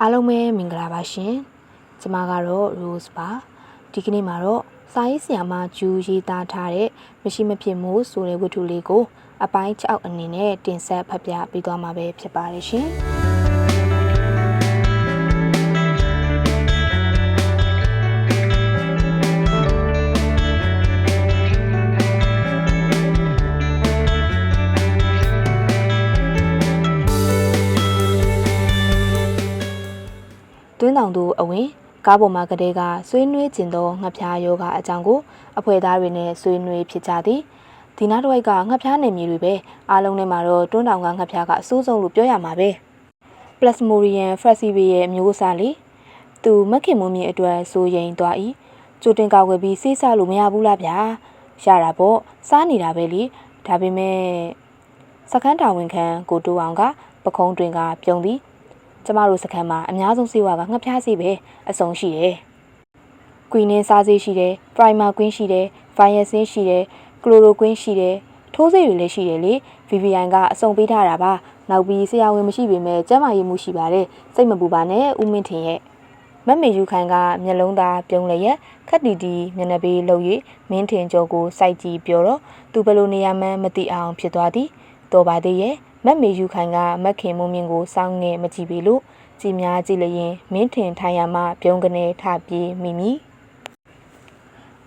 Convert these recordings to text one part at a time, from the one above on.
အားလုံးပဲမင်္ဂလာပါရှင်ကျမကတော့ Rose ပါဒီကနေ့မှာတော့စာရေးဆရာမဂျူရေးသားထားတဲ့မရှိမဖြစ်မို့ဆိုတဲ့ဝတ္ထုလေးကို အပိုင်း6အနေနဲ့တင်ဆက်ဖတ်ပြပေးသွားမှာပဲဖြစ်ပါတယ်ရှင် သူအဝင်ကားပေါ်မှာကလေးကဆွေးနွေးကျင်သောငှက်ဖျားယောဂအကြောင်းကိုအဖွဲ့သားတွေနဲ့ဆွေးနွေးဖြစ်ကြသည်ဒီနောက်တစ်ဝိုက်ကငှက်ဖျားနေမြေတွေပဲအားလုံးထဲမှာတော့တွန်းတောင်ကငှက်ဖျားကအဆိုးဆုံးလို့ပြောရမှာပဲ Plasmodium falciparum ရဲ့အမျိုးအစားလေးသူမက်ခင်မွန်မြေအတွက်ဆိုရင်သွား၏ကြိုတင်ကောက်ွယ်ပြီးစေးစားလို့မရဘူးလားဗျာရတာပေါ့စားနေတာပဲလေဒါပေမဲ့စကန်းတာဝန်ခံကိုတူအောင်ကပခုံးတွင်ကပြုံးသည် ကျမတို့စခန်းမှာအများဆုံးစေဝါကငှက်ဖျားစေးပဲအစုံရှိတယ်။ကွီနင်းစားစေးရှိတယ်၊ပရိုင်မာကွင်းရှိတယ်၊ဗိုင်ယက်ဆင်းရှိတယ်၊ကလိုရိုကွင်းရှိတယ်၊ထိုးစေးတွေလည်းရှိတယ်လေ။ VVI ကအစုံပေးထားတာပါ။နောက်ပြီးဆရာဝန်မရှိပေမဲ့ကျန်းမာရေးမှုရှိပါတယ်။စိတ်မပူပါနဲ့ဦးမင်းထင်ရဲ့မက်မေယူခိုင်ကမျက်လုံးသားပြုံးလျက်ခက်တီတီမျက်နှာပေးလှုပ်၍မင်းထင်ကျော်ကိုစိုက်ကြည့်ပြောတော့သူဘယ်လိုနေရမှန်းမသိအောင်ဖြစ်သွားသည်တော်ပါသေးရဲ့ မက်မေယူခိုင်ကမက်ခင်မုံမြင့်ကိုစောင်းငယ်မကြည့်ပြီလို့ကြည်များကြည့်လျင်မင်းထင်ထိုင်ရမှပြုံးကနေထပြေးမိမိ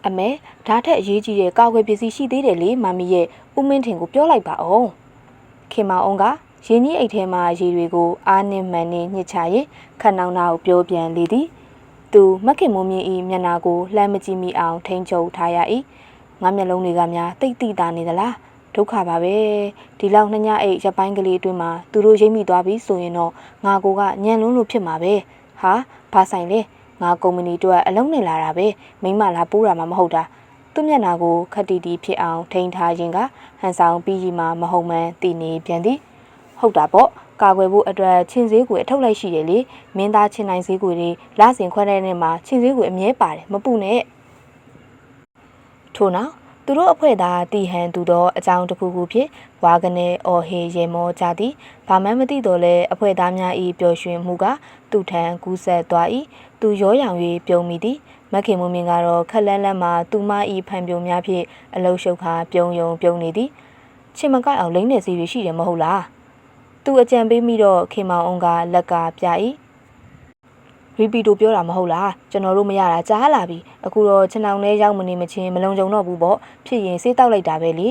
အမေဓာတ်ထက်အရေးကြီးတဲ့ကာကွယ်ပစ္စည်းရှိသေးတယ်လေမမီရဲ့ဦးမင်းထင်ကိုပြောလိုက်ပါအောင်ခင်မအောင်ကရင်းကြီးအိတ်ထဲမှာရေတွေကိုအားနှင်းမှန်နှင်းညှစ်ချရင်ခက်နောင်နာကိုပြောပြန်လေသည်သူမက်ခင်မုံမြင့်ဤမျက်နာကိုလှမ်းမကြည့်မိအောင်ထိန်ချုပ်ထားရ၏ငါမျက်လုံးတွေကများတိတ်တိတာနေသလား ဒုက္ခပါပဲဒီလောက်နှညအိတ်ရပိုင်းကလေးအတွင်းမှာသူတို့ရိမ့်မိသွားပြီဆိုရင်တော့ငါကိုကညံလုံးလို့ဖြစ်မှာပဲဟာဘာဆိုင်လဲငါကုမ္ပဏီအတွက်အလုံးနေလာတာပဲမိမလာပိုးတာမှမဟုတ်တာသူ့မျက်နာကိုခက်တီတီဖြစ်အောင်ထိန်းထားခြင်းကဟန်ဆောင်ပြီးကြီးမှမဟုတ်မှန်းသိနေပြန်သည်ဟုတ်တာပေါ့ကာကွယ်ဖို့အတွက်ချင်းစည်းကိုအထုတ်လိုက်ရှိတယ်လေမင်းသားချင်းနိုင်စည်းကိုတွေလဆင်ခွဲတဲ့နေ့မှာချင်းစည်းကိုအမြဲပါတယ်မပူနဲ့ထို့နောက် သူတို့အဖွဲ့သားတီဟန်သူသောအကြောင်းတစ်ခုခုဖြင့်ဝါကနေအော်ဟေရေမောကြသည်ဘာမှမသိတော့လဲအဖွဲ့သားများ၏ပျော်ရွှင်မှုကသူ့ထံကူးဆက်သွား၏သူရောရောင်၍ပြုံးမိသည်မခင်မူမင်းကတော့ခက်လန်းလန်းမှသူမ၏ဖန်ပြုံများဖြင့်အလုရှုပ်ခါပြုံယုံပြုံနေသည်ချင်မကိုက်အောင်လိမ့်နေစီရရှိတယ်မဟုတ်လားသူအကြံပေးမိတော့ခင်မောင်အောင်ကလက်ကပြ၏ ရီပီတိုပြောတာမဟုတ်လားကျွန်တော်တို့မရတာကြားလာပြီအခုတော့ခြံအောင်ထဲရောက်မနေမချင်းမလုံခြုံတော့ဘူးပေါ့ဖြစ်ရင်စေးတောက်လိုက်တာပဲလေ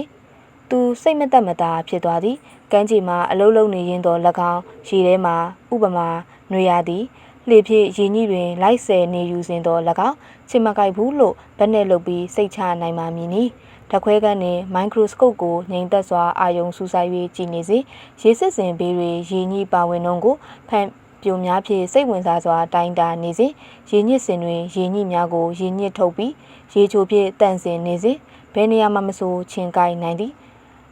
သူစိတ်မသက်မသာဖြစ်သွားသည်ကမ်းခြေမှာအလုံးလုံးနေရင်တော့၎င်းရေထဲမှာဥပမာနွေရသည်လေဖြစ်ရင်ကြီးတွင်လိုက်ဆယ်နေယူစဉ်တော့၎င်းချင်မကိုက်ဘူးလို့ဘက်နဲ့လုပ်ပြီးစိတ်ချနိုင်ပါမည်နီတခွဲကနေမိုက်ခရိုစကုပ်ကိုငိန်သက်စွာအာယုံစူးစိုက်၍ကြည့်နေစေရေစစ်စင်ဘေးတွင်ရေညှိပါဝင်နှုံကိုဖန် ပြိုများဖြင့်စိတ်ဝင်စားစွာတိုင်းတာနေစေရေညစ်စင်တွင်ရေညှိများကိုရေညစ်ထုတ်ပြီးရေချိုဖြင့်တန့်စင်နေစေဘယ်နေရာမှမဆိုချင်းကိုက်နိုင်သည်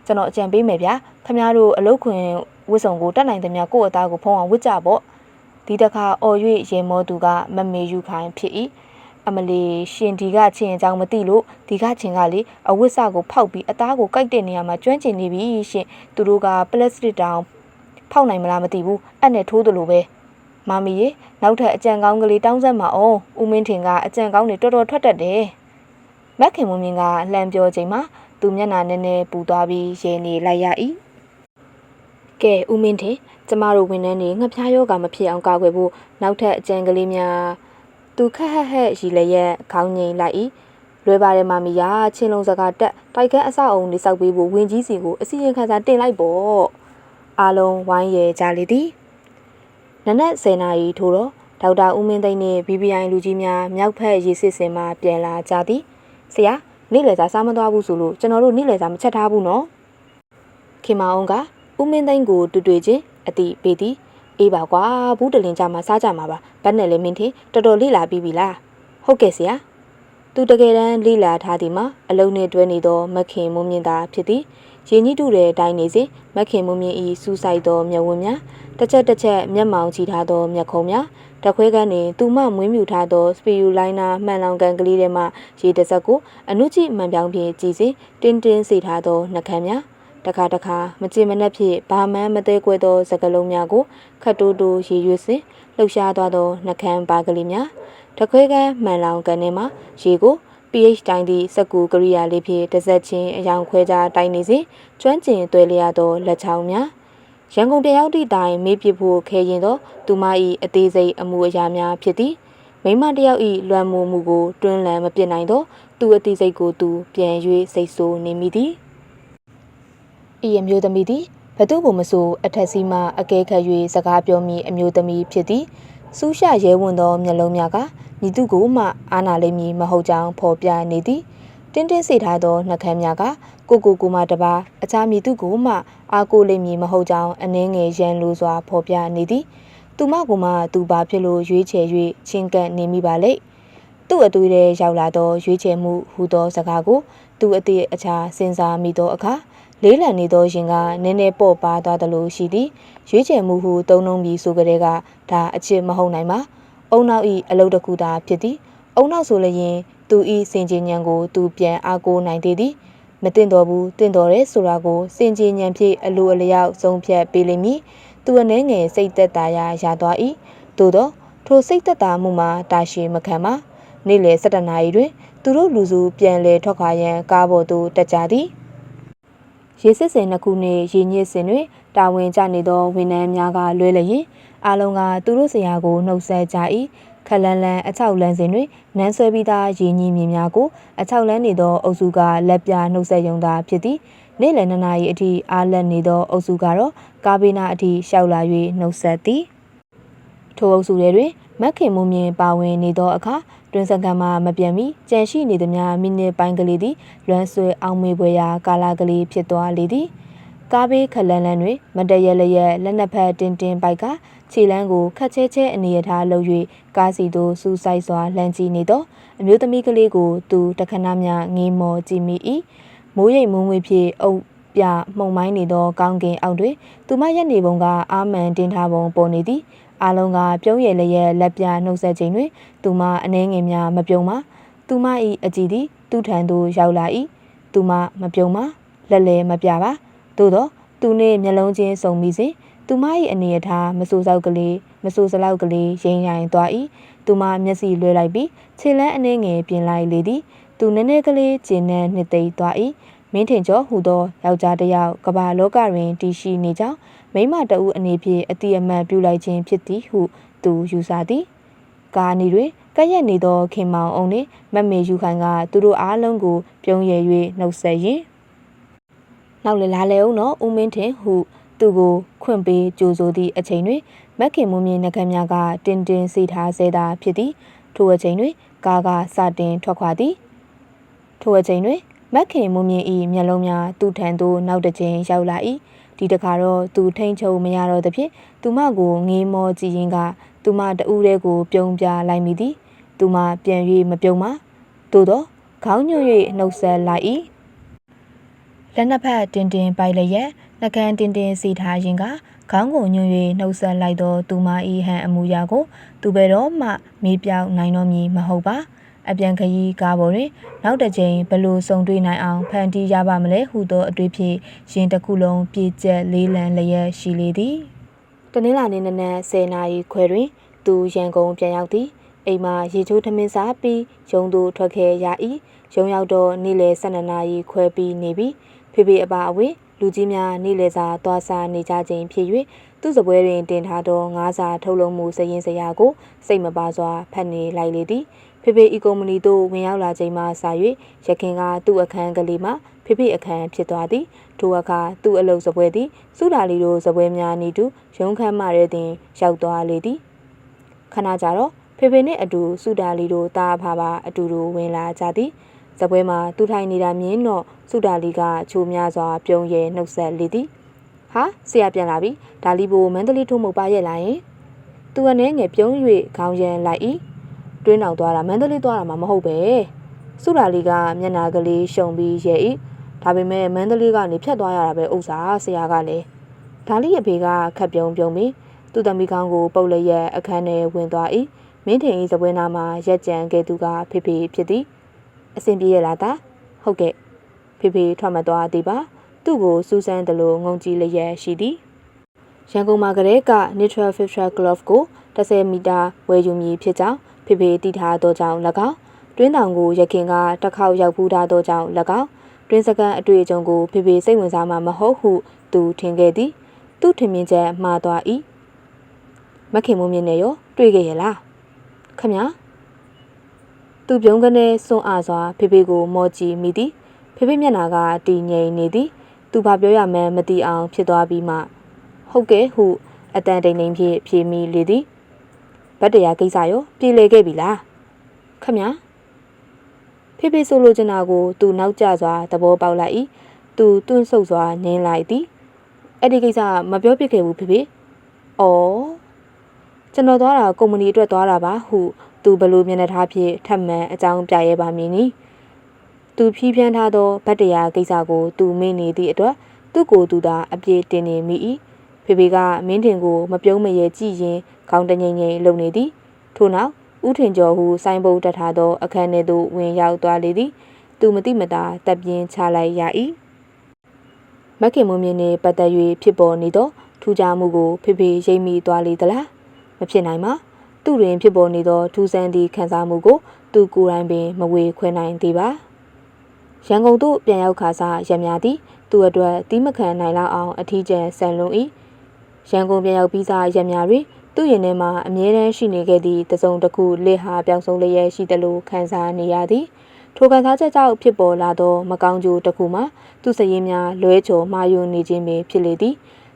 ကျွန်တော်အကြံပေးမယ်ဗျာခမတို့အလုတ်ခွင်ဝစ်စုံကိုတတ်နိုင်သမျှကိုယ့်အသားကိုဖုံးအောင်ဝစ်ကြပေါ့ဒီတခါအော်၍ရေမောသူကမမေယူခိုင်ဖြစ်၏အမလီရှင်ဒီကချင်းအကြောင်းမသိလို့ဒီကချင်းကလေအဝစ်စကိုဖောက်ပြီးအသားကိုကိုက်တဲ့နေရာမှာကျွမ်းကျင်နေပြီရှင်သူတို့ကပလတ်စတစ်တောင်ဖောက်နိုင်မလားမသိဘူးအဲ့နဲ့ထိုးသလိုပဲ မမီရေနောက်ထပ်အကြံကောင်းကလေးတောင်းဆက်မှာအောင်ဦးမင်းထင်ကအကြံကောင်းတွေတော်တော်ထွက်တတ်တယ်မက်ခင်မမင်းကလှမ်းပြောချိန်မှာသူမျက်နှာနည်းနည်းပူသွားပြီးရေနေလိုက်ရ၏ကဲဦးမင်းထင်ကျမတို့ဝန်ထမ်းတွေငှက်ဖျားယောဂမဖြစ်အောင်ကာကွယ်ဖို့နောက်ထပ်အကြံကလေးများသူခက်ဟက်ဟက်ရီလည်းရက်ခေါင်းငိမ့်လိုက်၏လွယ်ပါတယ်မမီယာချင်းလုံးစကားတက်တိုက်ခန်းအဆောက်အုံတွေစောက်ပေးဖို့ဝင်ကြီးစီကိုအစီရင်ခံစာတင်လိုက်ပေါ့အားလုံးဝိုင်းရဲကြလေသည် နနက်10နာရီထို့တော့ဒေါက်တာဦးမင်းသိန်းနှင့် BBI လူကြီးများမြောက်ဖက်ရေးစစ်စင်မှပြန်လာကြသည်ဆရာနေ့လယ်စာစားမသွားဘူးဆိုလို့ကျွန်တော်တို့နေ့လယ်စာမချက်ထားဘူးနော်ခင်မအောင်ကဦးမင်းသိန်းကိုတွေ့တွေ့ချင်းအတိပေးသည်အေးပါကွာဘူးတလင်ကြမှာစားကြမှာပါဘတ်နဲ့လည်းမင်းထင်တော်တော်လေးလာပြီးပြီလားဟုတ်ကဲ့ဆရာသူတကယ်တမ်းလေးလာထားသည်မှာအလုံးနဲ့တွဲနေသောမခင်မုံမြင့်သာဖြစ်သည် ရင်ကြီးတူတဲ့အတိုင်းနေစဉ်မခင်မုံမြင့်ဤစူးစိုက်သောမျက်ဝန်းများတစ်ချက်တစ်ချက်မျက်မှောင်ချီထားသောမျက်ခုံးများတခွဲကန်းတွင်သူမမွေးမြူထားသောစပီယူလိုင်းနာမှန်လောင်ကန်ကလေးထဲမှရေတစက်ကိုအနုကြည့်မှန်ပြောင်းဖြင့်ကြည်စဉ်တင်းတင်းစေထားသောနှကမ်းများတခါတခါမကြင်မနှက်ဖြစ်ဘာမှန်းမသေးကွဲသောစကလုံးများကိုခတ်တိုးတိုးရေရွေးစဉ်လှုပ်ရှားသွားသောနှကန်းပါကလေးများတခွဲကန်းမှန်လောင်ကန်ထဲမှာရေကို pH တိုင်းသည့်စက္ကူကရိယာလေးဖြင့်တစ်ဆက်ချင်းအယောင်ခွဲခြားတိုင်းနေစဉ်ကျွမ်းကျင်သွဲလျသောလက်ချောင်းများရန်ကုန်တရောက်သည့်တိုင်မေးပြဖို့ခဲရင်သောသူမ၏အသေးစိတ်အမှုအရာများဖြစ်သည်မိမတယောက်၏လွမ်းမိုးမှုကိုတွန်းလှန်မပြစ်နိုင်သောသူအသေးစိတ်ကိုသူပြန်၍စိတ်ဆိုးနေမိသည်ဤအမျိုးသမီးသည်ဘသူကိုမဆိုအထက်စီးမှအကဲခတ်၍စကားပြောမိအမျိုးသမီးဖြစ်သည်စူးရှရဲဝင်သောမျက်လုံးများက ညီသူကိုမှအာနာလိမ့်မည်မဟုတ်ကြောင်းဖော်ပြနေသည်တင်းတင်းစေထားသောနှကမ်းများကကိုကိုကိုမှတပါအခြားမည်သူကိုမှအာကိုလိမ့်မည်မဟုတ်ကြောင်းအနှင်းငယ်ရန်လိုစွာဖော်ပြနေသည်သူမကမှသူဘာဖြစ်လို့ရွေးချယ်၍ချင်းကပ်နေမိပါလိမ့်သူ့အတွေ့ထဲရောက်လာသောရွေးချယ်မှုဟူသောစကားကိုသူအသည့်အခြားစဉ်းစားမိသောအခါလေးလံနေသောရင်ကနည်းနည်းပေါ့ပါသွားသလိုရှိသည်ရွေးချယ်မှုဟုသုံးလုံးပြီးဆိုကြတဲ့ကဒါအချစ်မဟုတ်နိုင်ပါ အုံနောက်ဤအလုတ်တစ်ခုသာဖြစ်သည်အုံနောက်ဆိုလျင်သူဤစင်ကြင်ညံကိုသူပြန်အားကိုးနိုင်သေးသည်မတင်တော်ဘူးတင်တော်ရဲဆိုတာကိုစင်ကြင်ညံဖြင့်အလိုအလျောက်ဆုံးဖြတ်ပေးလိမ့်မည်သူအနေငယ်စိတ်သက်သာရာရသွား၏သို့သောထိုစိတ်သက်သာမှုမှာတာရှည်မခံပါနေ့လယ်၁၇နာရီတွင် သူတို့လူစုပြန်လည်ထွက်ခွာရန်ကားပေါ်သို့တက်ကြသည်ရေစစ်စင်နှစ်ခုနှင့်ရေညစ်စင်တွင်တာဝန်ကျနေသောဝန်ထမ်းများကလွဲလျင် အားလုံးကသူတို့ဆရာကိုနှုတ်ဆက်ကြ၏ခလန်းလန်းအချောက်လန်းစင်တွင်နန်းဆွဲပြီးသားရေညင်းမြင်များကိုအချောက်လန်းနေသောအုပ်စုကလက်ပြနှုတ်ဆက်ယုံသာဖြစ်သည်နေ့လယ်နှစ်နာရီအထိအားလက်နေသောအုပ်စုကတော့ကာဘေနာအထိရှောက်လာ၍နှုတ်ဆက်သည်ထိုအုပ်စုတွေတွင်မက်ခင်မုံမြင်ပါဝင်နေသောအခါတွင်စကံမှမပြန်မီကြံရှိနေသည်များမိနစ်ပိုင်းကလေးသည်လွမ်းဆွဲအောင်မေပွဲရာကာလာကလေးဖြစ်သွားလေသည်ကားဘေးခလန်းလန်းတွင်မတရလျက်လက်နှစ်ဖက်တင်းတင်းပိုက်က ခြေလန်းကိုခတ်ချဲချဲအနေရထားလှုပ်၍ကားစီသို့စူးဆိုင်စွာလှမ်းကြည့်နေသောအမျိုးသမီးကလေးကိုသူတခဏမျှငေးမော်ကြည့်မိ၏မိုးရိပ်မုံငွေဖြင့်အုပ်ပြမှုံမိုင်းနေသောကောင်းကင်အောက်တွင်သူမရက်နေပုံကအာမန်တင်ထားပုံပေါ်နေသည်အားလုံးကပြုံးရည်လျက်လက်ပြနှုတ်ဆက်ခြင်းတွင်သူမအနှဲငယ်များမပြုံးပါသူမ၏အကြည်သည်သူ့ထံသို့ရောက်လာ၏သူမမပြုံးပါလက်လည်းမပြပါသို့သောသူနှင့်မျက်လုံးချင်းစုံမိစဉ် သူမ၏အနေအထားမဆူဆောက်ကလေးမဆူစလောက်ကလေးရင်ရိုင်သွား၏သူမမျက်စိလွှဲလိုက်ပြီးခြေလန်းအနှဲငယ်ပြင်လိုက်လေသည်သူနည်းနည်းကလေးကျဉ်နှံနှစ်သိမ့်သွား၏မင်းထင်ကျော်ဟူသောယောက်ျားတစ်ယောက်ကဘာလောကတွင်တည်ရှိနေကြောင်းမိမတအုပ်အနေဖြင့်အတိအမှန်ပြုလိုက်ခြင်းဖြစ်သည်ဟုသူယူဆသည်ကာနီတွင်ကဲ့ရဲ့နေသောခင်မောင်အောင်နှင့်မမေယူခိုင်ကသူတို့အားလုံးကိုပြုံးရည်၍နှုတ်ဆက်ရင်နောက်လေလာလေအောင်နော်ဦးမင်းထင်ဟု သူကိုခွင့်ပေးကြိုဆိုသည့်အချိန်တွင်မက်ခင်မွန်မြင့်နှကမ်းများကတင်းတင်းစီထားစေတာဖြစ်သည်ထိုအချိန်တွင်ကားကစတင်ထွက်ခွာသည်ထိုအချိန်တွင်မက်ခင်မွန်မြင့်၏မျက်လုံးများသူ့ထံသို့နောက်တစ်ချိန်ရောက်လာ၏ဒီတခါတော့သူထိန်ချုံမရတော့သဖြင့်သူမကိုငေးမောကြည့်ရင်းကသူမတဦးတည်းကိုပြုံးပြလိုက်မိသည်သူမပြန်၍မပြုံးပါသို့တော့ခေါင်းညွှတ်၍နှုတ်ဆက်လိုက်၏လက်နှစ်ဖက်တင်းတင်းပိုက်လျက် နှကန်းတင်းတင်းစီထားရင်ကခေါင်းကိုညွှန်၍နှုတ်ဆက်လိုက်သောသူမ၏ဟန်အမူအရာကို သူဘယ်တော့မှမေးပြောင်းနိုင်တော့မည်မဟုတ်ပါအပြန်ခရီးကားပေါ်တွင် နောက်တစ်ကြိမ်ဘလို့စုံတွေ့နိုင်အောင်ဖန်တီးရပါမလဲဟုသောအတွေ့ဖြင့်ရင်တစ်ခုလုံးပြည့်ကျက်လေးလံလျက်ရှိလေသည်တနင်္လာနေ့နနက်10:00နာရီခွဲတွင် သူရန်ကုန်ပြန်ရောက်သည်အိမ်မှာရေချိုးထမင်းစားပြီးရုံသို့ထွက်ခဲ့ရ၏ရုံရောက်တော့နေ့လယ်12နာရီခွဲပြီးနေပြီဖေဖေအပါအဝင် လူကြီးများနေ့လယ်စာသွားစားနေကြခြင်းဖြစ်၍သူ့စပွဲတွင်တင်ထားသောငါးစာထုတ်လုပ်မှုစရင်စရာကိုစိတ်မပါစွာဖတ်နေလိုက်လေသည်ဖေဖေဤကုမ္ပဏီသို့ဝင်ရောက်လာချိန်မှစ၍ရခင်ကသူ့အခန်းကလေးမှဖေဖေအခန်းဖြစ်သွားသည်ထိုအခါသူ့အလုပ်စပွဲသည်စုဓာလီတို့စပွဲများနေတူရုံးခန်းမှရဲတင်ရောက်သွားလေသည်ခဏကြာတော့ဖေဖေနှင့်အတူစုဓာလီတို့တာအဖာပါအတူတူဝင်လာကြသည် စပွဲမှာသူထိုင်နေတာမြင်တော့စုဓာလီကချိုးများစွာပြုံးရဲနှုတ်ဆက်လေသည်ဟာဆရာပြန်လာပြီဒါလီဘိုမန္တလေးထိုးမှုပါရဲ့လားယင်သူအနေငယ်ပြုံး၍ခေါင်းရန်လိုက်၏တွင်းအောင်သွားတာမန္တလေးသွားတာမှမဟုတ်ပဲစုဓာလီကမျက်နာကလေးရှုံပြီးရဲ့၏ဒါပေမဲ့မန္တလေးကနေဖြတ်သွားရတာပဲဥစ္စာဆရာကလည်းဒါလီရဲ့ဖေကခက်ပြုံးပြုံးပြီးသူ့သမီးကောင်းကိုပုတ်လျက်အခန်းထဲဝင်သွား၏မင်းထင်၏စပွဲနာမှာရက်ကြံခဲ့သူကဖေဖေဖြစ်သည် အဆင်ပြေရလားတာဟုတ်ကဲ့ဖေဖေထွက်မသွားသေးပါသူ့ကိုစူးစမ်းတယ်လို့ငုံကြည့်လျက်ရှိသည်ရန်ကုန်မှာကလေးက Neutral Filter Glove ကို10မီတာဝယ်ယူမည်ဖြစ်ကြောင်းဖေဖေတည်ထားသောကြောင့်၎င်းတွင်းတောင်ကိုရခင်ကတစ်ခေါက်ရောက်ဖူးထားသောကြောင့်၎င်းတွင်းစကန်အတွေ့အကြုံကိုဖေဖေစိတ်ဝင်စားမှာမဟုတ်ဟုသူထင်ခဲ့သည် သူထင်မြင်ချက်မှားသွား၏မခင်မိုးမြင့်နဲ့ရောတွေ့ခဲ့ရလားခမညာ သူပြုံးကနေစွန့်အားစွာဖေဖေကိုမော်ကြည့်မိသည်ဖေဖေမျက်နှာကတည်ငြိမ်နေသည်သူဘာပြောရမှန်းမသိအောင်ဖြစ်သွားပြီးမှဟုတ်ကဲ့ဟုအတန်တိန်တိန်ဖြင့်ဖြေမိလေသည်ဗတ်တရားကိစ္စရောပြေလည်ခဲ့ပြီလားခမညာဖေဖေဆိုလိုချင်တာကို သူနောက်ကျစွာသဘောပေါက်လိုက်၏သူတွန့်ဆုတ်စွာနင်းလိုက်သည်အဲ့ဒီကိစ္စမပြောပြခဲ့ဘူးဖေဖေ။အော်ကျွန်တော်သွားတာကုမ္ပဏီအတွက်သွားတာပါဟု သူဘလို့မျက်နှာထားဖြင့်ထပ်မံအကြောင်းပြရဲပါမည်နီ။သူဖြီးဖြန်းထားသောဗတ်တရားကိစ္စကိုသူမေ့နေသည့်အတွက်သူ့ကိုယ်သူသာအပြေတင်နေမိ၏။ဖေဖေကမင်းထင်ကိုမပြုံးမရဲကြည့်ရင်ခေါင်းတငိမ့်ငိမ့်လုံနေသည်။ထို့နောက်ဦးထင်ကျော်ဟုစိုင်းဘုတ်တက်ထားသောအခန်းထဲသို့ဝင်ရောက်သွားလေသည်။သူမတိမတာတပ်ပြင်းချလိုက်ရ၏။မခင်မွန်မြင့်နှင့်ပတ်သက်၍ဖြစ်ပေါ်နေသောထူးခြားမှုကိုဖေဖေရိပ်မိသွားလေသလားမဖြစ်နိုင်ပါ သူတွင်ဖြစ်ပေါ်နေသောထူးဆန်းသည့်ခံစားမှုကိုသူကိုယ်တိုင်ပင်မဝေခွဲနိုင်သေးပါရန်ကုန်သို့ပြန်ရောက်ခါစားရမြသည်သူ့အတွက်တီးမခံနိုင်လောက်အောင်အထီးကျန်ဆန်လွန်၏ရန်ကုန်ပြန်ရောက်ပြီးစားရမြတွင်သူ့ရင်ထဲမှာအမြဲတမ်းရှိနေခဲ့သည့်တစုံတစ်ခုလက်ဟာပြောင်းဆုံးလျက်ရှိသလိုခံစားနေရသည်ထိုခံစားချက်ကြောင့်ဖြစ်ပေါ်လာသောမကောင်းကျိုးတစ်ခုမှာသူ့စရင်များလွဲချော်မာယွနေခြင်းပင်ဖြစ်လေသည်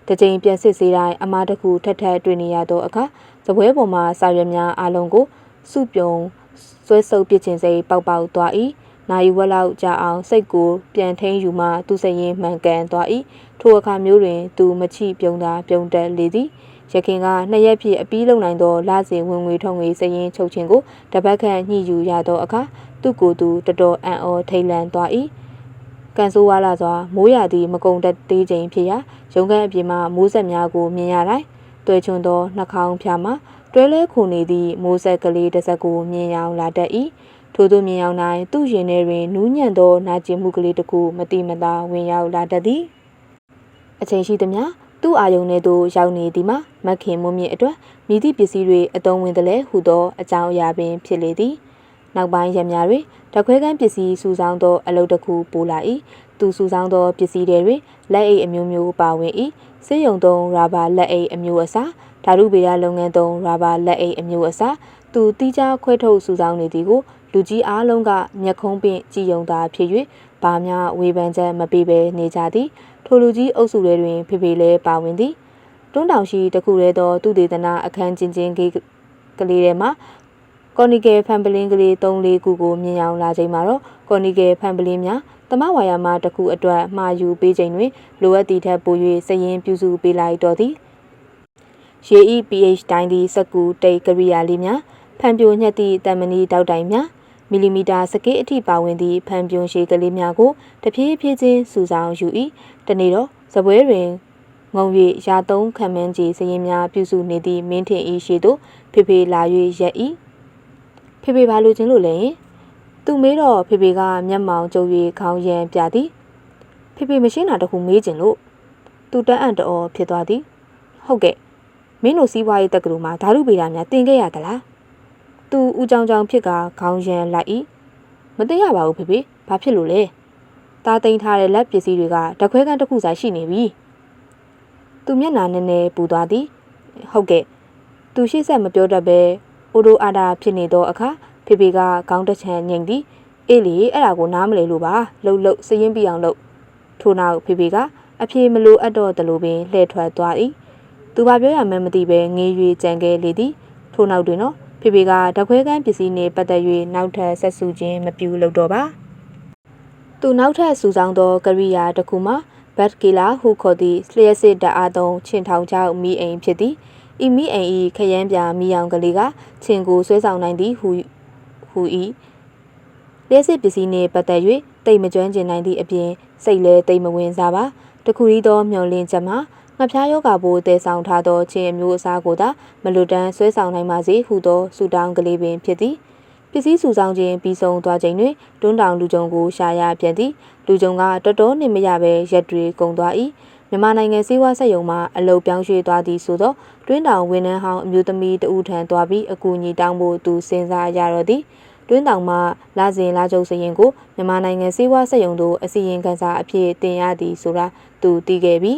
တကြိမ်ပြန်စစ်စေးတိုင်းအမားတစ်ခုထက်ထက်တွေ့နေရသောအခါ ဇပွဲပေါ်မှာစာရွက်များအလုံးကိုစုပြုံဆွဲဆုပ်ပစ်ခြင်းစိတ်ပေါက်ပေါက်သွား၏နိုင်ဝက်လောက်ကြာအောင်စိတ်ကိုပြန်ထိန်ယူမှသူစရင်မှန်ကန်သွား၏ထိုအခါမျိုးတွင် သူမချိပြုံသာပြုံတက်လေသည်ရခင်ကနှစ်ရက်ပြည့်အပီးလုံနိုင်သောလစဉ်ဝင်ငွေထုံငွေစရင်ချုပ်ခြင်းကိုတပတ်ခန့်ညှိယူရသောအခါသူ့ကိုယ်သူတော်တော်အံ့ဩထိတ်လန့်သွား၏ကန်ဆိုးဝါလာစွာမိုးရသည့်မကုံတက်သေးချိန်ဖြစ်ရာရုံးခန်းအပြင်မှမိုးဆက်များကိုမြင်ရတိုင်း တွေ့ချွန်သောနှာခေါင်းဖြာမှတွဲလဲခုန်နေသည့်မိုးဆက်ကလေးတစ်စက်ကိုမြင်ရောင်လာတတ်၏ထို့သူမြင်ရောင်တိုင်းသူ့ရင်ထဲတွင်နူးညံ့သောနာကျင်မှုကလေးတစ်ခုမတိမသာဝင်ရောက်လာတတ်သည်အချိန်ရှိသမျှသူ့အာယုံထဲသို့ရောက်နေသည်မှာမခင်မွမြင့်အတွက်မိသည့်ပစ္စည်းတွေအသုံးဝင်တယ်လဲဟုသောအကြောင်းအရာပင်ဖြစ်လေသည်နောက်ပိုင်းရများတွင်တခွဲကန်းပစ္စည်းစုဆောင်းသောအလုပ်တစ်ခုပိုလာ၏သူစုဆောင်းသောပစ္စည်းတွေတွင်လက်အိတ်အမျိုးမျိုးပါဝင်၏ ဆေးရုံသုံးရာဘာလက်အိတ်အမျိုးအစားဓာတုဗေဒလုပ်ငန်းသုံးရာဘာလက်အိတ်အမျိုးအစားသူတိကျခွဲထုတ်စုဆောင်းနေသည်ကိုလူကြီးအားလုံးကမျက်ခုံးပင့်ကြည်ယုံသာဖြစ်၍ဘာမှဝေဖန်ချက်မပေးဘဲနေကြသည်ထိုလူကြီးအုပ်စုတွေတွင်ဖေဖေလဲပါဝင်သည်တွန်းတောင်ရှိတခုရဲသောသူတေသနာအခန်းချင်းချင်းကလေးထဲမှာကော်နီကယ်ဖန်ပလင်းကလေး၃၄ခုကိုမြင်အောင်လာချိန်မှာတော့ကော်နီကယ်ဖန်ပလင်းများ သမဝါယာမတစ်ခုအတွက်မှာယူပေးချိန်တွင်လိုအပ်သည့်ထက်ပို၍စည်ရင်ပြုစုပေးလိုက်တော်သည်ရေ EPH တိုင်းသည့်စကူတိတ်ကရိယာလေးများဖန်ပြိုညက်သည့်တံမဏီတောက်တိုင်များမီလီမီတာစကေးအထိပါဝင်သည့်ဖန်ပြွန်ရှည်ကလေးများကိုတဖြည်းဖြည်းချင်းစူဆောင်ယူ၏တနေ့တော့ဇပွဲတွင်ငုံ၍ရာသုံးခံမန်းကြီးစရင်များပြုစုနေသည့်မင်းထင်ဤရှိသို့ဖေဖေလာ၍ရက်၏ဖေဖေဘာလို့ချင်းလို့လဲ သူမေးတော့ဖေဖေကမျက်မှောင်ကျုပ်၍ခေါင်းရံပြသည်ဖေဖေမရှင်းတာတခုမေးချင်လို့သူတန်းအံ့တော်ဖြစ်သွားသည်ဟုတ်ကဲ့မင်းတို့စီးပွားရေးတက္ကသိုလ်မှာဓာတုဗေဒများသင်ခဲ့ရသလားသူဦးကြောင်ကြောင်ဖြစ်ကခေါင်းရံလိုက်၏မသိရပါဘူးဖေဖေဘာဖြစ်လို့လဲတားသိမ်းထားတဲ့လက်ပစ္စည်းတွေကတခွဲကန်တစ်ခုစာရှိနေပြီသူမျက်နှာနည်းနည်းပူသွားသည်ဟုတ်ကဲ့သူရှေ့ဆက်မပြောတတ်ပဲအိုဒိုအာဒါဖြစ်နေသောအခါ ဖေဖေကခေါင်းတစ်ချမ်းငိမ့်သည်အေးလေအဲ့ဒါကိုနားမလဲလို့ပါလှုပ်လှုပ်စရင်ပြအောင်လှုပ်ထို့နောက်ဖေဖေကအပြေမလိုအပ်တော့တလို့ပင်လှည့်ထွက်သွား၏သူဘာပြောရမှန်းမသိပဲငေး၍ကြံခဲ့လေသည်ထို့နောက်တွင်တော့ဖေဖေကတခွဲကန်းပစ္စည်းနှင့်ပတ်သက်၍နောက်ထပ်ဆက်စုခြင်းမပြုလုပ်တော့ပါသူနောက်ထပ်စုဆောင်သောကရိယာတစ်ခုမှာဘတ်ကီလာဟုခေါ်သည့်လျှက်စစ်တအားသုံးချင်ထောင်ချောက်မိအိမ်ဖြစ်သည်ဤမိအိမ်ဤခရမ်းပြမိအောင်ကလေးကချင်ကိုဆွဲဆောင်နိုင်သည်ဟု ဟုဤလျှက်စစ်ပစ္စည်းနှင့်ပတ်သက်၍တိတ်မကျွမ်းကျင်နိုင်သည့်အပြင်စိတ်လည်းတိတ်မဝင်စားပါတခုရီသောမျောလင်းချက်မှာငှဖျားယောဂါဘိုးတည်ဆောင်ထားသောချင်းအမျိုးအစားကိုသာမလွတ်တမ်းဆွဲဆောင်နိုင်ပါစေဟုသောဆူတောင်းကလေးပင်ဖြစ်သည်ပစ္စည်းစုဆောင်ခြင်းပြီးဆုံးသွားချိန်တွင်တွန်းတောင်လူကြုံကိုရှာရပြန်သည်လူကြုံကတော်တော်နှင့်မရပဲရက်တွေကုန်သွား၏ မြန်မာနိုင်ငံစေဝါဆက်ယုံမှအလုတ်ပြောင်းရွှေ့သွားသည်ဆိုသောတွင်းတောင်ဝန်နှန်းဟောင်းအမျိုးသမီးတဦးထံသွားပြီးအကူအညီတောင်းဖို့သူစဉ်းစားရတော့သည်တွင်းတောင်မှလာစဉ်လာကြုံစရင်ကိုမြန်မာနိုင်ငံစေဝါဆက်ယုံတို့အစီရင်ခံစာအဖြစ်တင်ရသည်ဆိုတာသူသိခဲ့ပြီ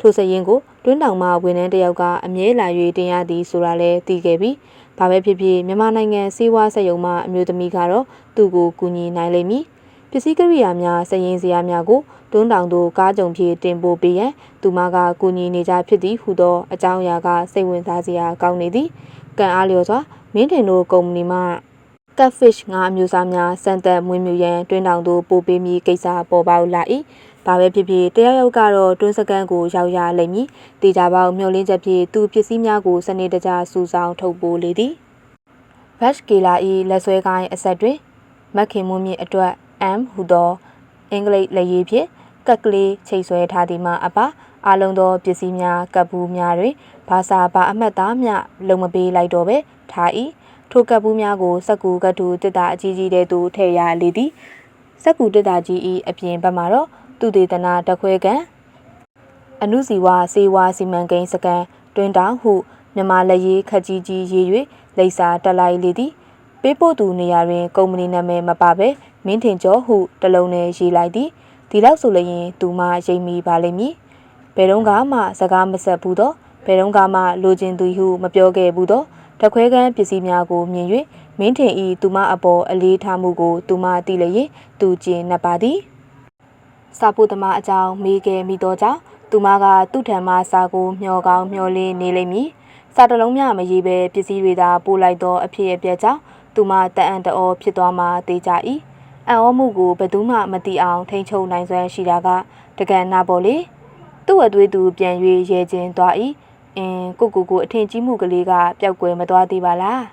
ထိုစရင်ကိုတွင်းတောင်မှဝန်ထမ်းတယောက်ကအမြဲလာ၍တင်ရသည်ဆိုတာလည်းသိခဲ့ပြီ။ဘာပဲဖြစ်ဖြစ်မြန်မာနိုင်ငံစေဝါဆက်ယုံမှအမျိုးသမီးကတော့သူ့ကိုကူညီနိုင်လိမ့်မည်။ ပစ္စည်းကိရိယာများစရင်စရာများကိုတွန်းတောင်တို့ကားကြုံဖြင့်တင်ပို့ပေးရန်သူမကကူညီနေကြဖြစ်သည်ဟုသောအကြောင်းအရာကစိတ်ဝင်စားစရာကောင်းနေသည်။ကံအားလျော်စွာမင်းထင်တို့ကုမ္ပဏီမှ catfish ငါအမျိုးအစားများစံတက်မွေးမြူရန်တွင်းတောင်တို့ပို့ပေးမည်ကိစ္စပေါ်ပေါက်လာ၏။ဘာပဲဖြစ်ဖြစ်တယောက်ယောက်ကတော့တွင်းစကန်ကိုရောက်ရလိမ့်မည်။တေချာပေါက်မျောလင်းချက်ဖြင့်သူပစ္စည်းများကိုစနေတကျစူဆောင်ထုတ်ပိုးလေသည်။ Bash Kela ၏လက်ဆွဲကိုင်းအဆက်တွင်မက်ခင်မွန်းမြင့်အတွက် M ဟူသောအင်္ဂလိပ်လက်ရေးဖြင့်ကက်ကလေးချိတ်ဆွဲထားသည်မှအပါအလုံးသောပစ္စည်းများကပ်ဘူးများတွင်ဘာသာဘာအမှတ်သားမျှလုံမပေးလိုက်တော့ပဲထား၏ထိုကပ်ဘူးများကိုစက်ကူကတူတစ်တာအကြီးကြီးတဲ့သူထည့်ရလေသည်စက်ကူတစ်တာကြီး၏အပြင်ဘက်မှာတော့သူတေသနာတခွဲကန်အနုစီဝါစေဝါစီမံကိန်းစကန်တွင်တောင်ဟုမြမလက်ရေးခက်ကြီးကြီးရေး၍လိပ်စာတက်လိုက်လေသည်ပေးပို့သူနေရာတွင်ကုမ္ပဏီနာမည်မပါဘဲ မင်းထင်ကျော်ဟုတလုံးနဲ့ရေးလိုက်သည်ဒီလောက်ဆိုလျင်သူမရိပ်မိပါလိမ့်မည်ဘယ်တော့မှစကားမဆက်ဘူးတော့ဘယ်တော့မှလိုချင်သူဟုမပြောခဲ့ဘူးတော့တခွဲကန်းပစ္စည်းများကိုမြင်၍မင်းထင်ဤသူမအပေါ်အလေးထားမှုကိုသူမသိလျင်သူကျင်နှပ်ပါသည်စာပုသမားအကြောင်းမေးခဲ့မိတော့ကြောင့်သူမကသူ့ထံမှစာကိုမျှော်ကောင်းမျှော်လင်းနေလိမ့်မည်စာတလုံးမျှမရေးပဲပစ္စည်းတွေသာပို့လိုက်သောအဖြစ်အပျက်ကြောင့်သူမတအံ့တော်ဖြစ်သွားမှသိကြ၏ အံ့ဩမှုကိုဘယ်သူမှမသိအောင်ထိန်ချုပ်နိုင်စွမ်းရှိတာကတကယ်နာပေါ်လေသူ့အသွေးသူပြန်၍ရဲခြင်းသွား၏အင်းကိုကိုကိုအထင်ကြီးမှုကလေးကပျောက်ကွယ်မသွားသေးပါလား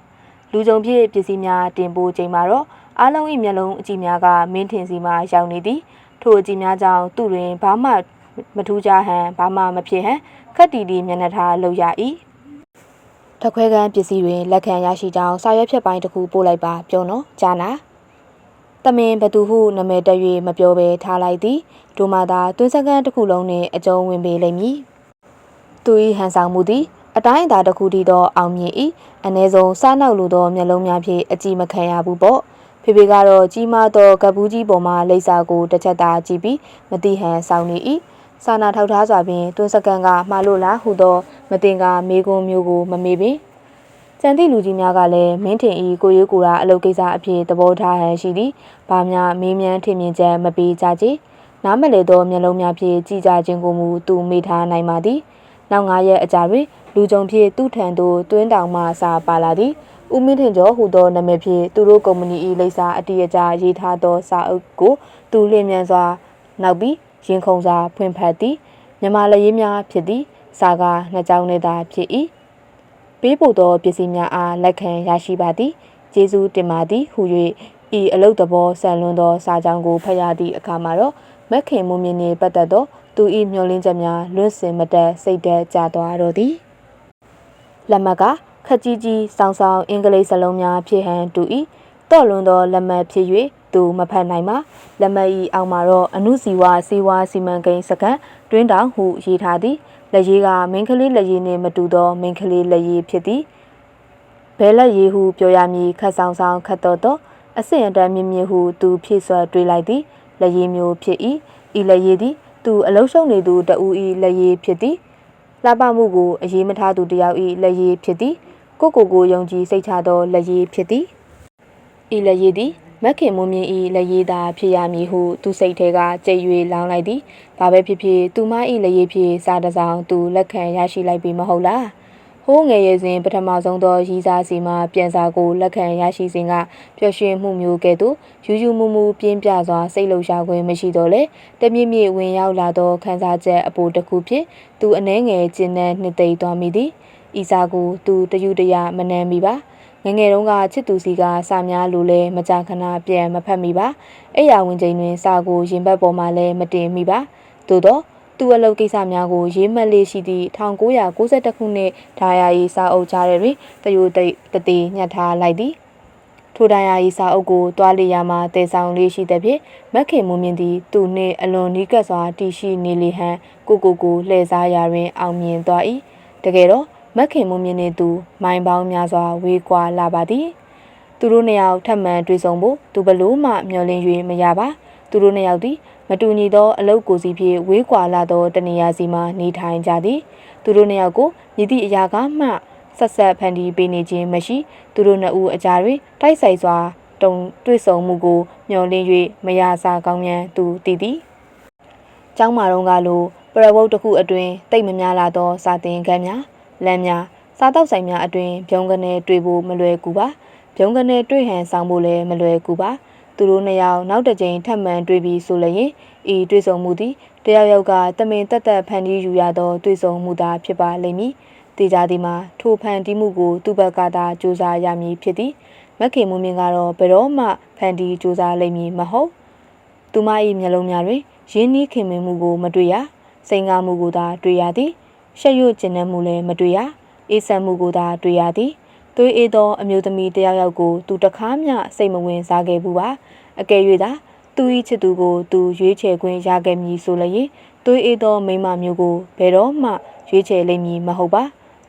လူကြုံဖြစ်ပစ္စည်းများတင်ပို့ချိန်မှာတော့အားလုံး၏မျက်လုံးအကြည့်များကမင်းထင်စီမှရောက်နေသည်ထိုအကြည့်များကြောင့်သူ့တွင်ဘာမှမထူးခြားဟန်ဘာမှမဖြစ်ဟန်ခက်တီတီမျက်နှာထားလောက်ရ၏တခွဲကန်းပစ္စည်းတွင်လက်ခံရရှိကြောင်းစာရွက်ဖြတ်ပိုင်းတစ်ခုပို့လိုက်ပါပြောနော်ဂျာနာ တမင်ဘသူဟုနာမည်တက်၍မပြောဘဲထားလိုက်သည်ဒိုမာသာတွင်းစကန်တစ်ခုလုံးနှင့်အကျုံးဝင်ပေလိမ့်မည်သူ၏ဟန်ဆောင်မှုသည်အတိုင်းအတာတစ်ခုတည်းသောအောင်မြင်၏အ ਨੇ ဆုံးစားနောက်လိုသောမျက်လုံးများဖြင့်အကြည့်မခံရဘူးပေါ့ဖေဖေကတော့ကြီးမားသောကပူးကြီးပေါ်မှလိပ်စာကိုတစ်ချက်သာကြည့်ပြီးမတိဟန်ဆောင်နေ၏စာနာထောက်ထားစွာဖြင့်တွန်းစကန်ကမှားလို့လားဟုသောမတင်ကမေကွန်းမျိုးကိုမမေ့ပင် ကျန်သည့်လူကြီးများကလည်းမင်းထင်ဤကိုရိုးကိုရာအလုပ်ကိစ္စအဖြစ်သဘောထားဟန်ရှိသည်။ဘာများမေးမြန်းထင်မြင်ချက်မပေးကြကြ။နားမလည်သောမျက်လုံးများဖြင့်ကြည်ကြခြင်းကိုမူသူမိထားနိုင်ပါသည်။နောက်၅ရက်အကြာတွင်လူကြုံဖြင့်သူ့ထံသို့တွင်းတောင်မှစာပါလာသည်။ဦးမင်းထင်ကျော်ဟူသောနာမည်ဖြင့်သူတို့ကုမ္ပဏီ၏လိပ်စာအတီးအကြရေးထားသောစာအုပ်ကိုသူလျင်မြန်စွာနောက်ပြီးရင်ခုန်စွာဖွင့်ဖတ်သည်။မြမလက်ရေးများဖြစ်သည်။စာကနှစ်ကြောင်းနဲ့သာဖြစ်၏ ပေးပို့သောပစ္စည်းများအားလက်ခံရရှိပါသည်ကျေးဇူးတင်ပါသည်ဟု၍ဤအလုတ်သဘောဆန်လွန်းသောစာကြောင်းကိုဖတ်ရသည့်အခါမှာတော့မက်ခင်မုံမြင့်နှင့်ပတ်သက်သောသူ၏မျှော်လင့်ချက်များလွတ်စင်မတက်စိတ်သက်ကြသွားတော့သည်လက်မှတ်ကခက်ကြီးကြီးစောင်းဆောင်အင်္ဂလိပ်စလုံးများဖြစ်ဟန်တူ၏တော့လွန်သောလက်မှတ်ဖြစ်၍သူမဖတ်နိုင်ပါလက်မှတ်၏အောက်မှာတော့အနုစီဝါစီဝါစီမံကိန်းစကန်တွင်းတောင်ဟုရေးထားသည် လက်ရည်ကမင်းကလေးလက်ရည်နှင့်မတူသောမင်းကလေးလက်ရည်ဖြစ်သည်ဘဲလက်ရည်ဟုပြောရမည်ခတ်ဆောင်ဆောင်ခတ်တော်သောအဆင့်အတန်းမြင့်မြင့်ဟုသူဖြည့်ဆွဲတွေးလိုက်သည်လက်ရည်မျိုးဖြစ်၏ဤလက်ရည်သည်သူအလုံးရှုံနေသူတဦး၏လက်ရည်ဖြစ်သည်လှပမှုကိုအရေးမထားသူတယောက်၏လက်ရည်ဖြစ်သည်ကိုကိုကိုယုံကြည်စိတ်ချသောလက်ရည်ဖြစ်သည်ဤလက်ရည်သည် မက်ခင်မွန်မြင့်ဤလက်ရည်သာဖြစ်ရမည်ဟုသူစိတ်ထဲကကြိတ်၍လောင်းလိုက်သည်။ဘာပဲဖြစ်ဖြစ်သူမဤလက်ရည်ဖြင့်စားတစောင်သူလက်ခံရရှိလိုက်ပြီမဟုတ်လား။ဟိုးငယ်ရစဉ်ပထမဆုံးသောရီးစားစီမှပြန်စာကိုလက်ခံရရှိစဉ်ကပျော်ရွှင်မှုမျိုးကဲ့သို့ယူယူမူမူပြင်းပြစွာစိတ်လှုပ်ရှားခွင့်မရှိတော့လေတမြင့်မြင့်ဝင်ရောက်လာသောခံစားချက်အပိုတစ်ခုဖြင့်သူအနှဲငယ်ကျဉ်းနှံနှစ်သိမ့်သွားမိသည်။ဤစာကိုသူတယူတရမနှမ်းမိပါ။ ငငယ်တုန်းကချစ်သူစီကစာများလိုလဲမကြခဏပြန်မဖတ်မိပါအဲ့ရဝင်ချိန်တွင်စာကိုရင်ဘတ်ပေါ်မှာလဲမတင်မိပါသို့တော့သူ့အလုပ်ကိစ္စများကိုရေးမှတ်လေးရှိသည့်1992ခုနှစ်ဒါယာရီစာအုပ်ကြားထဲတွင်တယိုတတိညှက်ထားလိုက်သည်ထိုတိုင်ယာဤစာအုပ်ကိုတွားလျာမှာတည်ဆောင်လေးရှိသည်ဖြင့်မက်ခင်မူမြင့်သည်သူနှင့်အလွန်နီးကပ်စွာတည်ရှိနေလေဟန်ကိုကိုကိုလှည့်စားရာတွင်အောင်မြင်သွား၏တကယ်တော့ မက်ခင်မူမြင့်နှင့်သူ မိုင်ပေါင်းများစွာဝေးကွာလာပါသည်သူတို့နှစ်ယောက်ထပ်မံတွေ့ဆုံဖို့သူဘလို့မှမျှော်လင့်၍မရပါသူတို့နှစ်ယောက်သည်မတူညီသောအလုတ်ကိုစီဖြင့်ဝေးကွာလာသောတနေရာစီမှနေထိုင်ကြသည်သူတို့နှစ်ယောက်ကိုမြည်သည့်အရာကမှဆက်ဆက်ဖန်တီးပေးနေခြင်းမရှိသူတို့နှစ်ဦးအကြတွင်တိုက်ဆိုင်စွာတုံတွေ့ဆုံမှုကိုမျှော်လင့်၍မရစာကောင်းမြန်းသူတည်သည်။ကျောင်းမာတော့ကလိုပရဝုတ်တစ်ခုအတွင်တိတ်မများလာသောစာသင်ခန်းများ လမ်းများစားတောက်ဆိုင်များအတွင်ပြုံးကနေတွေ့ဖို့မလွယ်ကူပါပြုံးကနေတွေ့ဟန်ဆောင်ဖို့လည်းမလွယ်ကူပါသူတို့နှစ်ယောက်နောက်တစ်ကြိမ်ထပ်မံတွေ့ပြီးဆိုလျင်ဤတွေ့ဆုံမှုသည်တယောက်ယောက်ကတမင်တက်တက်ဖန်တီးယူရသောတွေ့ဆုံမှုသာဖြစ်ပါလိမ့်မည်။တေချာဒီမှာထိုဖန်တီးမှုကိုသူ့ဘက်ကသာစူးစမ်းရမည်ဖြစ်သည်။မက်ခင်မူမြင့်ကတော့ဘယ်တော့မှဖန်တီးစူးစမ်းလိမ့်မည်မဟုတ်။သူမ၏မျက်လုံးများတွင်ရင်းနှီးခင်မင်မှုကိုမတွေ့ရ။စိန်ကားမှုကိုသာတွေ့ရသည်။ ရှက်ရွံ့ကျဉ်းနှံမှုလည်းမတွေ့ရ။အေးဆန်မှုကိုသာတွေ့ရသည်။သွေးအေးသောအမျိုးသမီးတယောက်ယောက်ကိုသူတခါမှစိတ်မဝင်စားခဲ့ဘူးပါ။အကယ်၍သာသူ၏ချစ်သူကိုသူရွေးချယ်ခွင့်ရခဲ့မည်ဆိုလျင်သွေးအေးသောမိမမျိုးကိုဘယ်တော့မှရွေးချယ်လိမ့်မည်မဟုတ်ပါ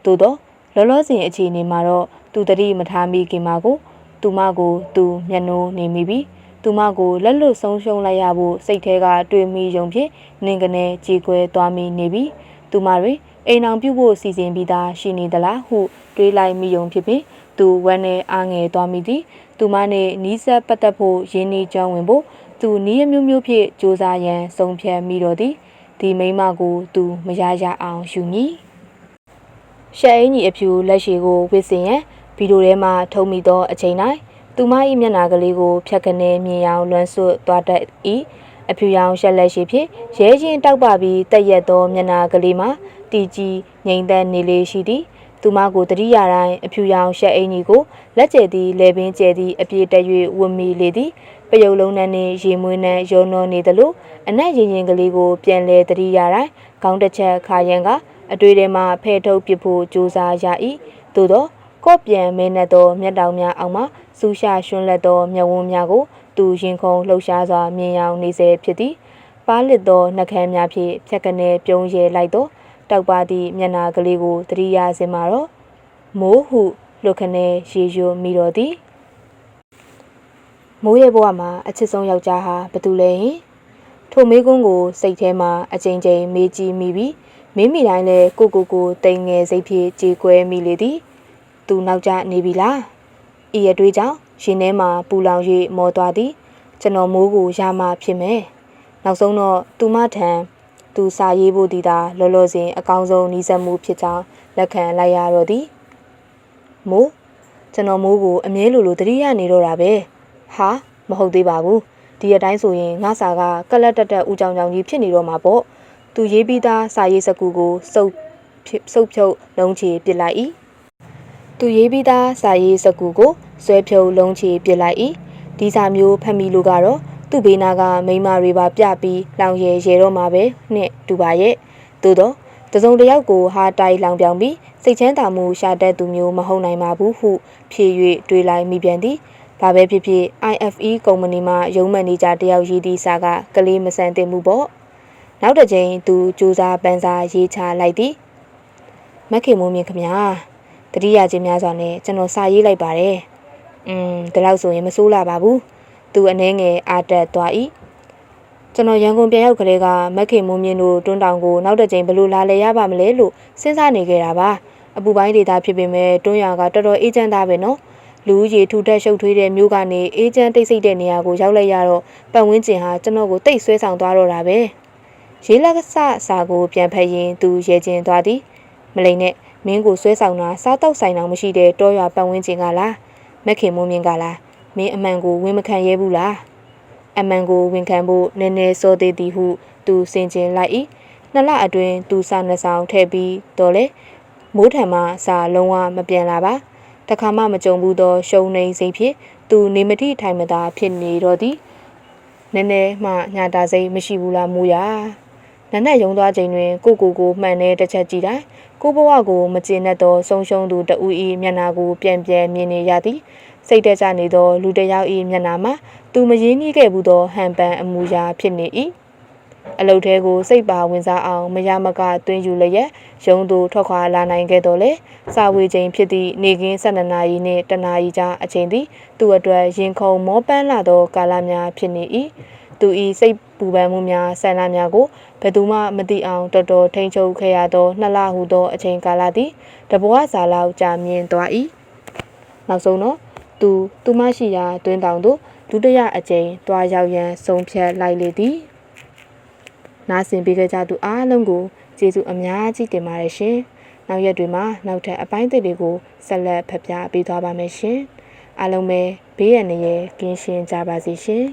သို့သောလောလောဆယ်အခြေအနေမှာတော့သူတတိမထားမိခင်မကိုသူမကိုသူမျက်နှိုးနေမိပြီသူမကိုလက်လွတ်ဆုံးရှုံးလိုက်ရဖို့စိတ်ထဲကတွေးမိယုံဖြင့်နင်ကနေကြေကွဲသွားမိနေပြီသူမတွေ အိမ်အောင်ပြုတ်ဖို့စီစဉ်ပြီးသားရှိနေသလားဟုတွေးလိုက်မိယုံဖြစ်ပြီးသူဝမ်းနဲ့အားငယ်သွားမိသည်သူမနဲ့နီးစပ်ပတ်သက်ဖို့ရင်းနှီးကြောင်းဝင်ဖို့သူနီးအမျိုးမျိုးဖြင့်စူးစမ်းရန်ဆုံးဖြတ်မိတော့သည်ဒီမိမကိုသူမရရအောင်ယူမည်ရှဲအင်းကြီးအဖြူလက်ရှိကိုဝစ်စင်ရန်ဗီဒီယိုထဲမှာထုံမိသောအချိန်တိုင်းသူမ၏မျက်နှာကလေးကိုဖြတ်ကနေမြင်အောင်လွှမ်းဆွတ်သွားတတ်၏အဖြူရောင်ရှက်လက်ရှိဖြင့်ရဲချင်းတောက်ပပြီးတက်ရက်သောမျက်နှာကလေးမှာ တီကြီးငိမ့်သက်နေလေးရှိသည်သူမကိုတတိယတိုင်းအဖြူရောင်ရှက်အင်းကြီးကိုလက်ကျဲသည်လေပင်ကျဲသည်အပြည့်တက်၍ဝတ်မိလေသည်ပယုတ်လုံးနဲ့နေရေမွေးနဲ့ရောနှောနေသလိုအနက်ရင်ရင်ကလေးကိုပြန်လဲတတိယတိုင်းခေါင်းတစ်ချက်ခါရန်ကအတွေ့ထဲမှာဖဲထုတ်ပစ်ဖို့ကြိုးစားရ၏သို့သောကော့ပြန်မဲနဲ့သောမျက်တောင်များအောင်မှစူးရှာရွှန်းလက်သောမျက်ဝန်းများကိုသူရင်ခုန်လှုပ်ရှားစွာမြင်ရောင်နေစေဖြစ်သည်ပါလစ်သောနှကမ်းများဖြင့်ဖြက်ကနေပြုံးရဲလိုက်သော တောက်ပါသည့်မျက်နာကလေးကိုတတိယစင်မှာတော့မိုးဟုလွတ်ခနဲရေရွမိတော်သည်မိုးရဲ့ဘဝမှာအချစ်ဆုံးယောက်ျားဟာဘသူလဲဟင်ထိုမေးခွန်းကိုစိတ်ထဲမှာအချိန်ချင်းမေးကြည့်မိပြီးမင်းမိတိုင်းလဲကိုကိုကိုတိမ်ငယ်စိတ်ဖြင့်ကြေကွဲမိလေသည်သူနောက်ကျနေပြီလားဤအတွေ့ကြောင့်ရှင်ထဲမှာပူလောင်၍မောသွားသည်ကျွန်တော်မိုးကိုရမှဖြစ်မယ်နောက်ဆုံးတော့သူမထံ သူစာရေးဖို့ဒီသာလောလောဆင်အကောင်းဆုံးနှီးစပ်မှုဖြစ်ကြောင်းလက်ခံလိုက်ရတော့သည်မိုးကျွန်တော်မိုးကိုအမြဲလိုလိုတတိယနေတော့တာပဲဟာမဟုတ်သေးပါဘူးဒီအတိုင်းဆိုရင်ငါစာကကလတ်တက်တက်ဦးကြောင်ကြောင်ကြီးဖြစ်နေတော့မှာပေါ့သူရေးပြီးသားစာရေးစကူကိုစုပ်စုပ်ဖြုတ်လုံးချေပစ်လိုက်၏သူရေးပြီးသားစာရေးစကူကိုဆွဲဖြုတ်လုံးချေပစ်လိုက်၏ဒီစာမျိုးဖတ်မိလို့ကတော့ သူ့ဘေးနာကမိမတွေပါပြပြီးလောင်ရဲရဲတော့မှာပဲနဲ့တူပါရဲ့သို့တော့တစုံတယောက်ကိုဟာတိုက်လောင်ပြောင်ပြီးစိတ်ချမ်းသာမှုရှာတတ်သူမျိုးမဟုတ်နိုင်ပါဘူးဟုဖြေ၍တွေးလိုက်မိပြန်သည်ဘာပဲဖြစ်ဖြစ် IFE ကုမ္ပဏီမှရုံးမန်နေဂျာတယောက်ရေးသည့်စာကကလေးမဆန်သင့်မှုပေါ့နောက်တစ်ချိန်သူစူးစားပန်းစားရေးချလိုက်သည်မက်ခင်မိုးမြင့်ခမညာတတိယချင်းများစွာနဲ့ကျွန်တော်စာရေးလိုက်ပါတယ်อืมဒီလောက်ဆိုရင်မဆိုးလာပါဘူး သူအနှဲငယ်အာတက်သွား၏ကျွန်တော်ရန်ကုန်ပြန်ရောက်ကလေးကမက်ခင်မိုးမြင့်တို့တွန်းတောင်ကိုနောက်တစ်ချိန်ဘလို့လာလဲရပါမလဲလို့စဉ်းစားနေခဲ့တာပါအပူပိုင်းဒေတာဖြစ်ပေမဲ့တွန်းရွာကတော်တော်အေးချမ်းသားပဲနော်လူဦးရေထူထပ်ရှုပ်ထွေးတဲ့မြို့ကနေအေးချမ်းတိတ်ဆိတ်တဲ့နေရာကိုရောက်လိုက်ရတော့ပတ်ဝန်းကျင်ဟာကျွန်တော်ကိုတိတ်ဆွဲဆောင်သွားတော့တာပဲရေးလက်ကဆစာကိုပြန်ဖက်ရင်သူရဲချင်းသွားသည်မလိန်နဲ့မင်းကိုဆွဲဆောင်တာစားတော့ဆိုင်အောင်မရှိတဲ့တောရွာပတ်ဝန်းကျင်ကလားမက်ခင်မုံမြင့်ကလား မင်းအမှန်ကိုဝင်မခံရဲဘူးလားအမှန်ကိုဝန်ခံဖို့နည်းနည်းစောသေးသည်ဟု သူစင်ကျင်လိုက်၏နှစ်လအတွင်းသူစာနှစ်ဆောင်ထည့်ပြီးတော့လေမိုးထံမှစာလုံးဝမပြန်လာပါတခါမှမကြုံဘူးသောရှုံနေစိတ်ဖြင့်သူနေမတိထိုင်မသာဖြစ်နေတော့သည်နည်းနည်းမှညာတာစိတ်မရှိဘူးလားမူရနက်နက်ယုံသွားချိန်တွင်ကိုကိုကိုမှန်တဲ့တစ်ချက်ကြည့်တိုင်းကိုဘဝကိုမကျေနပ်သောဆုံးရှုံးသူတဦး၏မျက်နာကိုပြန်ပြန်မြင်နေရသည် စစိတ်တက်ကြနေသောလူတစ်ယောက်၏မျက်နှာမှာသူမရင်းနှီးခဲ့ဘူးသောဟန်ပန်အမူအရာဖြစ်နေ၏အလုတ်ထဲကိုစိတ်ပါဝင်စားအောင်မရမကတွင်ယူလျက်ရုံသူထွက်ခွာလာနိုင်ခဲ့တော်လေစာဝေချိန်ဖြစ်သည့်နေကင်း12နာရီနှင့်တနာရီကြားအချိန်သည်သူ့အတွက်ရင်ခုန်မောပန်းလာသောကာလများဖြစ်နေ၏သူ၏စိတ်ပူပန်မှုများဆန္ဒများကိုဘယ်သူမှမသိအောင်တော်တော်ထိန်ချုပ်ခဲ့ရသောနှစ်လဟုသောအချိန်ကာလသည်တဘဝစာလောက်ကြာမြင့်သွား၏နောက်ဆုံးတော့ သူသူမရှိရာတွင်တောင်သို့ဒုတိယအကြိမ်တွားရောက်ရန်ဆုံးဖြတ်လိုက်လေသည်နားဆင်ပေးကြသူအားလုံးကိုကျေးဇူးအများကြီးတင်ပါတယ်ရှင်နောက်ရက်တွေမှာနောက်ထပ်အပိုင်းအသစ်တွေကိုဆက်လက်ဖတ်ပြပေးသွားပါမယ်ရှင်အားလုံးပဲဘေးရန်နေရကင်းရှင်းကြပါစေရှင်